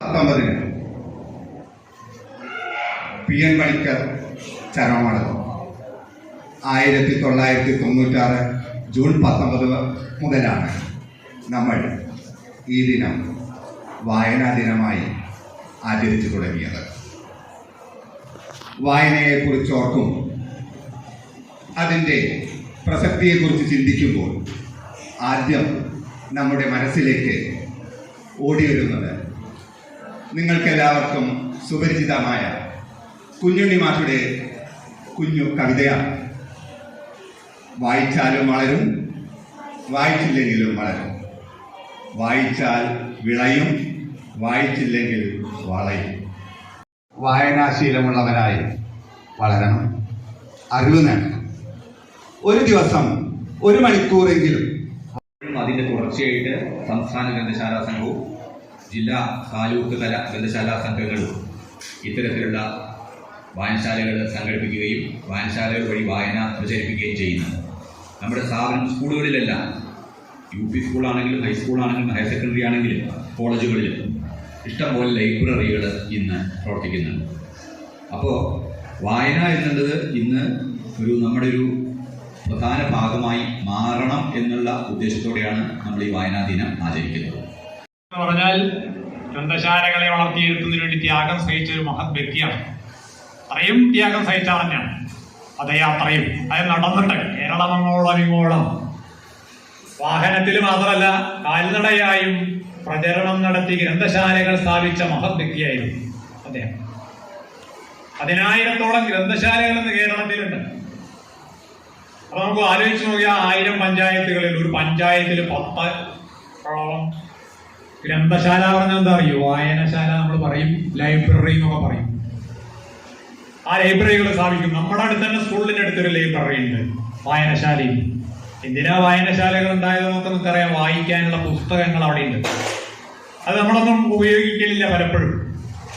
പത്തൊമ്പതിന് P N Panicker ചരമമടക്കം ആയിരത്തി തൊള്ളായിരത്തി തൊണ്ണൂറ്റാറ് ജൂൺ പത്തൊമ്പത് മുതലാണ് നമ്മൾ ഈ ദിനം വായനാ ദിനമായി ആചരിച്ചു തുടങ്ങിയത്. വായനയെക്കുറിച്ച് ഓർക്കും അതിന്റെ പ്രസക്തിയെക്കുറിച്ച് ചിന്തിക്കുമ്പോൾ ആദ്യം നമ്മുടെ മനസ്സിലേക്ക് ഓടി വരുന്നത് നിങ്ങൾക്കെല്ലാവർക്കും സുപരിചിതമായ കുഞ്ഞുണ്ണി മാഷുടെ കുഞ്ഞു കവിതയാണ്. വായിച്ചാലും വളരും വായിച്ചില്ലെങ്കിലും വളരും. വായിച്ചാൽ വിളയും വായിച്ചില്ലെങ്കിൽ വളയും. വായനാശീലമുള്ളവരായി വളരണം. അറിവ് നേടണം. ഒരു ദിവസം ഒരു മണിക്കൂറെങ്കിലും അതിന്റെ തുടർച്ചയായിട്ട് സംസ്ഥാന ഗ്രന്ഥശാല സംഘവും ജില്ലാ താലൂക്ക് തല ഗ്രന്ഥശാല സംഘങ്ങൾ ഇത്തരത്തിലുള്ള വായനശാലകൾ സംഘടിപ്പിക്കുകയും വായനശാലകൾ വഴി വായന പ്രചരിപ്പിക്കുകയും ചെയ്യുന്നു. നമ്മുടെ സ്ഥാപനം സ്കൂളുകളിലെല്ലാം. യു പി സ്കൂളാണെങ്കിലും ഹൈസ്കൂളാണെങ്കിലും ഹയർ സെക്കൻഡറി ആണെങ്കിലും കോളേജുകളിലും ഇഷ്ടംപോലെ ലൈബ്രറികൾ ഇന്ന് പ്രവർത്തിക്കുന്നുണ്ട്. അപ്പോൾ വായന എന്നുള്ളത് ഇന്ന് ഒരു നമ്മുടെ ഒരു പ്രധാന ഭാഗമായി മാറണം എന്നുള്ള ഉദ്ദേശത്തോടെയാണ് നമ്മൾ ഈ വായനാ ദിനം ആചരിക്കുന്നത്. പറഞ്ഞാൽ ഗ്രന്ഥശാലകളെ വളർത്തിയെടുക്കുന്നതിന് വേണ്ടി ത്യാഗം സഹിച്ച ഒരു മഹത് വ്യക്തിയാണ്. അത്രയും ത്യാഗം സഹിച്ച തന്നെയാണ്. അതേ അത്രയും അത് നടന്നിട്ട് കേരളം അങ്ങോളം ഇങ്ങോളം വാഹനത്തിൽ മാത്രമല്ല കാൽനടയായും പ്രചരണം നടത്തി ഗ്രന്ഥശാലകൾ സ്ഥാപിച്ച മഹത് വ്യക്തിയായിരുന്നു അദ്ദേഹം. പതിനായിരത്തോളം ഗ്രന്ഥശാലകൾ ഇന്ന് കേരളത്തിലുണ്ട്. അപ്പൊ നമുക്ക് ആലോചിച്ച് നോക്കിയാൽ ആയിരം പഞ്ചായത്തുകളിൽ ഒരു പഞ്ചായത്തിൽ പത്തോളം ഗ്രന്ഥശാല പറഞ്ഞാൽ എന്താ അറിയോ? വായനശാല നമ്മൾ പറയും ലൈബ്രറി എന്നൊക്കെ പറയും. ആ ലൈബ്രറികൾ സ്ഥാപിക്കും. നമ്മുടെ അടുത്ത് തന്നെ സ്കൂളിന്റെ അടുത്തൊരു ലൈബ്രറി ഉണ്ട് വായനശാലയും. എന്തിനാ വായനശാലകൾ ഉണ്ടായത് നമുക്ക് നമുക്കറിയാം. വായിക്കാനുള്ള പുസ്തകങ്ങൾ അവിടെ ഉണ്ട് അത് നമ്മളൊന്നും ഉപയോഗിക്കലില്ല പലപ്പോഴും.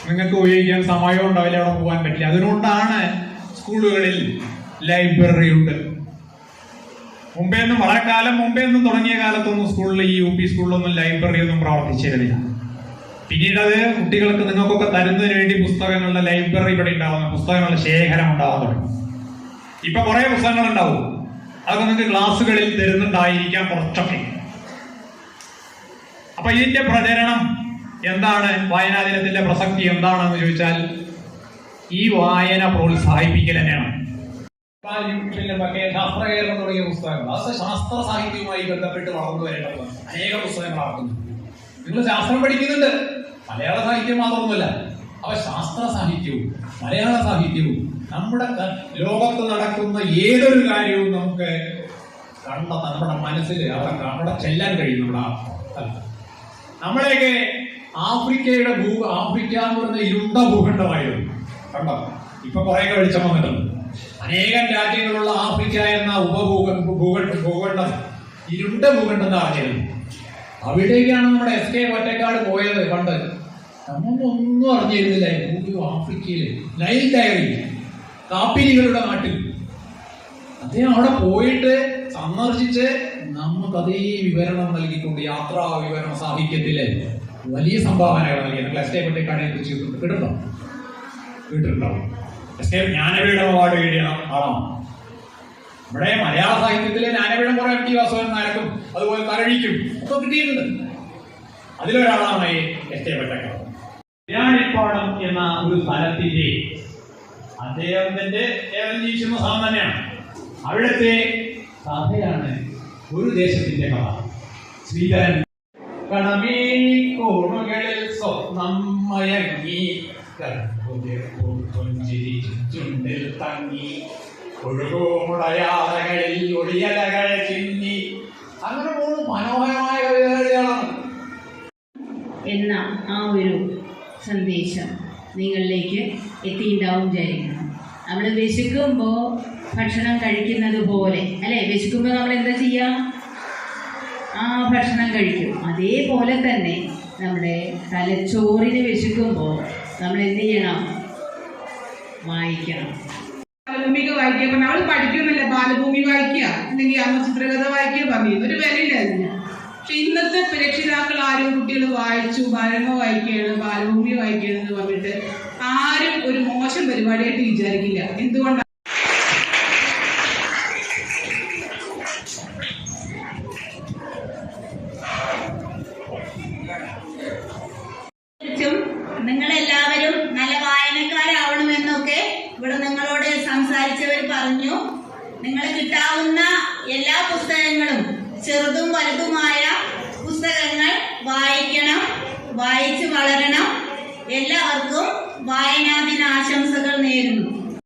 നിങ്ങൾക്ക് ഉപയോഗിക്കാൻ സമയം ഉണ്ടാവില്ല അവിടെ പോകാൻ പറ്റില്ല. അതുകൊണ്ടാണ് സ്കൂളുകളിൽ ലൈബ്രറി ഉണ്ട്. മുമ്പേ ഒന്നും വളരെ കാലം മുമ്പേ ഒന്നും തുടങ്ങിയ കാലത്തൊന്നും സ്കൂളിൽ ഈ യു പി സ്കൂളിലൊന്നും ലൈബ്രറി ഒന്നും പ്രവർത്തിച്ചിരുന്നില്ല. പിന്നീട് അത് കുട്ടികൾക്ക് നിങ്ങൾക്കൊക്കെ തരുന്നതിന് വേണ്ടി പുസ്തകങ്ങളുടെ ലൈബ്രറി ഇവിടെ ഉണ്ടാവുന്ന. പുസ്തകങ്ങളുടെ ശേഖരം ഉണ്ടാവാൻ തുടങ്ങി. ഇപ്പൊ കുറെ പുസ്തകങ്ങൾ ഉണ്ടാവും അതൊക്കെ നിങ്ങൾക്ക് ക്ലാസ്സുകളിൽ തരുന്നുണ്ടായിരിക്കാം കുറച്ചൊക്കെ. അപ്പൊ ഇതിന്റെ പ്രചരണം എന്താണ്? വായനാ ദിനത്തിന്റെ പ്രസക്തി എന്താണെന്ന് ചോദിച്ചാൽ ഈ വായന പ്രോത്സാഹിപ്പിക്കൽ തന്നെയാണ്. പിന്നെ മറ്റേ ശാസ്ത്രകേരളം തുടങ്ങിയ പുസ്തകങ്ങൾ. അത് ശാസ്ത്ര സാഹിത്യവുമായി ബന്ധപ്പെട്ട് വളർന്നു വരേണ്ടതാണ് അനേക പുസ്തകങ്ങൾ ആക്കുന്നു. നിങ്ങൾ ശാസ്ത്രം പഠിക്കുന്നുണ്ട്. മലയാള സാഹിത്യം മാത്രമൊന്നുമല്ല അപ്പൊ ശാസ്ത്ര സാഹിത്യവും മലയാള സാഹിത്യവും. നമ്മുടെ ലോകത്ത് നടക്കുന്ന ഏതൊരു കാര്യവും നമുക്ക് കണ്ടെത്താൻ നമ്മുടെ മനസ്സിൽ അവിടെ അവിടെ ചെല്ലാൻ കഴിയും നമ്മുടെ നമ്മളെയൊക്കെ ആഫ്രിക്കയുടെ ഭൂ ആഫ്രിക്ക എന്ന് പറയുന്ന ഇരുണ്ട ഭൂഖണ്ഡമായിരുന്നു. കണ്ടോ? ഇപ്പൊ കുറേയൊക്കെ വെളിച്ചം വന്നിട്ടുണ്ട്. അനേകം രാജ്യങ്ങളുള്ള ആഫ്രിക്ക എന്ന ഉപഭൂഖ ഭൂഖണ്ഡ ഭൂഖണ്ഡം ഇരുണ്ട ഭൂഖണ്ഡം അറിഞ്ഞിരുന്നു അവിടേക്കാണ് നമ്മുടെ എസ് കെ ഒറ്റക്കാട് പോയത് പണ്ട്. നമ്മൊന്നും അറിഞ്ഞിരുന്നില്ല ഭൂമി ആഫ്രിക്കയിൽ. നൈൽ ഡയറി കാപ്പിനികളുടെ നാട്ടിൽ. അദ്ദേഹം അവിടെ പോയിട്ട് സന്ദർശിച്ച് നമുക്ക് അതേ വിവരണം നൽകിക്കൊണ്ട് യാത്രാ വിവരണ സാഹിത്യത്തിലെ വലിയ സംഭാവനകൾ നൽകി നിങ്ങൾ എസ് കെ ഒറ്റക്കാടിനെ കുറിച്ച് കേട്ടിട്ടുണ്ടോ? കേട്ടിട്ടുണ്ടാവും എസ് കെ ജ്ഞാനപീഠ അവാർഡ് നേടിയ ആളാണ് ഇവിടെ മലയാള സാഹിത്യത്തിലെ ജ്ഞാനപീഠം കുറെ എം ടി വാസുദേവൻ നായർക്കും അതുപോലെ തരഴിക്കും ഒക്കെ കിട്ടിയിട്ടുണ്ട്. അതിലൊരാളാണ് എസ് കെ ഞാനിപ്പാടം എന്ന ഒരു സ്ഥലത്തിന്റെ അദ്ദേഹത്തിന്റെ കേവലം ജീവിക്കുന്ന സ്ഥലം തന്നെയാണ്. അവിടുത്തെ കഥയാണ് ഒരു ദേശത്തിന്റെ കഥ. ശ്രീധരൻ കണമേ കോണുകളിൽ സ്വപ്നം മയങ്ങി. കൺകുതിർപ്പും പുഞ്ചിരി ചുണ്ടിൽ തങ്ങി. ഒഴുകുമുളയാതകളിൽ ഒളിയലകൾ ചിന്നി. അങ്ങനെ മൂന്ന് മനോഹരമായ കവിതകളാണ് എന്ന ആ ഒരു സന്ദേശം നിങ്ങളിലേക്ക് എത്തിയിട്ടുണ്ടാവും വിചാരിക്കണം നമ്മൾ വിശക്കുമ്പോൾ ഭക്ഷണം കഴിക്കുന്നത് പോലെ. അല്ലേ? വിശക്കുമ്പോൾ നമ്മൾ എന്താ ചെയ്യുക ആ ഭക്ഷണം കഴിക്കും. അതേപോലെ തന്നെ നമ്മുടെ തലച്ചോറിന് വിശക്കുമ്പോൾ നമ്മൾ എന്ത് ചെയ്യണം? വായിക്കണം. ബാലഭൂമിക്ക് വായിക്കുക. പറഞ്ഞ അവൾ പഠിക്കുന്നില്ല. ബാലഭൂമി വായിക്കുക. അല്ലെങ്കിൽ അമ്മ ചിത്രകഥ വായിക്കുക പറഞ്ഞു. ഒരു വിലയില്ല അതിന് പക്ഷെ ഇന്നത്തെ രക്ഷിതാക്കൾ ആരും കുട്ടികൾ വായിച്ചു ബാലമ വായിക്കുകയാണ് ബാലഭൂമി വായിക്കുകയാണ് എന്ന് പറഞ്ഞിട്ട് ആരും ഒരു മോശം പരിപാടിയായിട്ട് വിചാരിക്കില്ല. എന്തുകൊണ്ടാണ് നിങ്ങളെല്ലാവരും നല്ല വായനക്കാരാവണമെന്നൊക്കെ ഇവിടെ നിങ്ങളോട് സംസാരിച്ചവർ പറഞ്ഞു. നിങ്ങൾ കിട്ടാവുന്ന എല്ലാ പുസ്തകങ്ങളും ചെറുതും വലുതുമായ പുസ്തകങ്ങൾ വായിക്കണം വായിച്ചു വളരണം. എല്ലാവർക്കും വായനാദിന ആശംസകൾ നേരുന്നു.